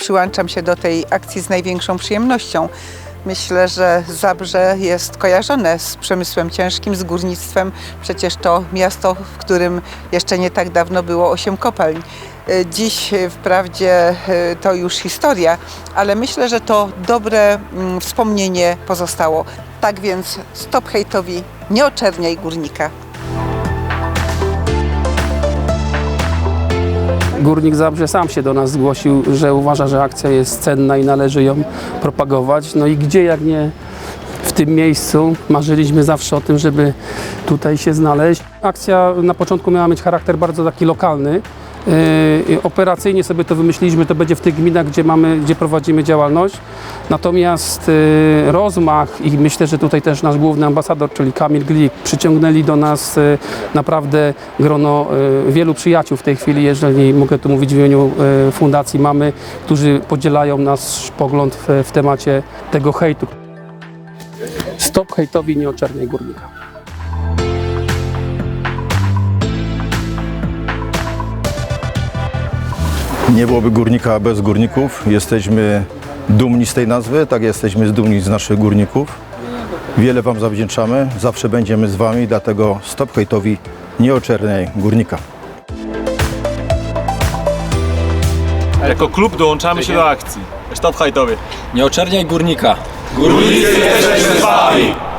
przyłączam się do tej akcji z największą przyjemnością. Myślę, że Zabrze jest kojarzone z przemysłem ciężkim, z górnictwem. Przecież to miasto, w którym jeszcze nie tak dawno było osiem kopalń. Y, Dziś y, wprawdzie y, to już historia, ale myślę, że to dobre mm, wspomnienie pozostało. Tak więc stop hejtowi, nie oczerniaj górnika. Górnik Zabrze sam się do nas zgłosił, że uważa, że akcja jest cenna i należy ją propagować. No i gdzie jak nie w tym miejscu marzyliśmy zawsze o tym, żeby tutaj się znaleźć. Akcja na początku miała mieć charakter bardzo taki lokalny. Yy, Operacyjnie sobie to wymyśliliśmy, to będzie w tych gminach, gdzie, mamy, gdzie prowadzimy działalność. Natomiast yy, rozmach i myślę, że tutaj też nasz główny ambasador, czyli Kamil Glik, przyciągnęli do nas yy, naprawdę grono wielu przyjaciół w tej chwili, jeżeli mogę tu mówić w imieniu Fundacji Mamy, którzy podzielają nasz pogląd w, w temacie tego hejtu. Stop hejtowi, nie oczerniaj górnika. Nie byłoby górnika bez górników. Jesteśmy dumni z tej nazwy, tak jesteśmy dumni z naszych górników. Wiele Wam zawdzięczamy, zawsze będziemy z Wami, dlatego stop hejtowi, nie oczerniaj górnika. Jako klub dołączamy się do akcji. Stop hajtowy. Nie oczerniaj górnika. Górnicy jesteśmy z wami!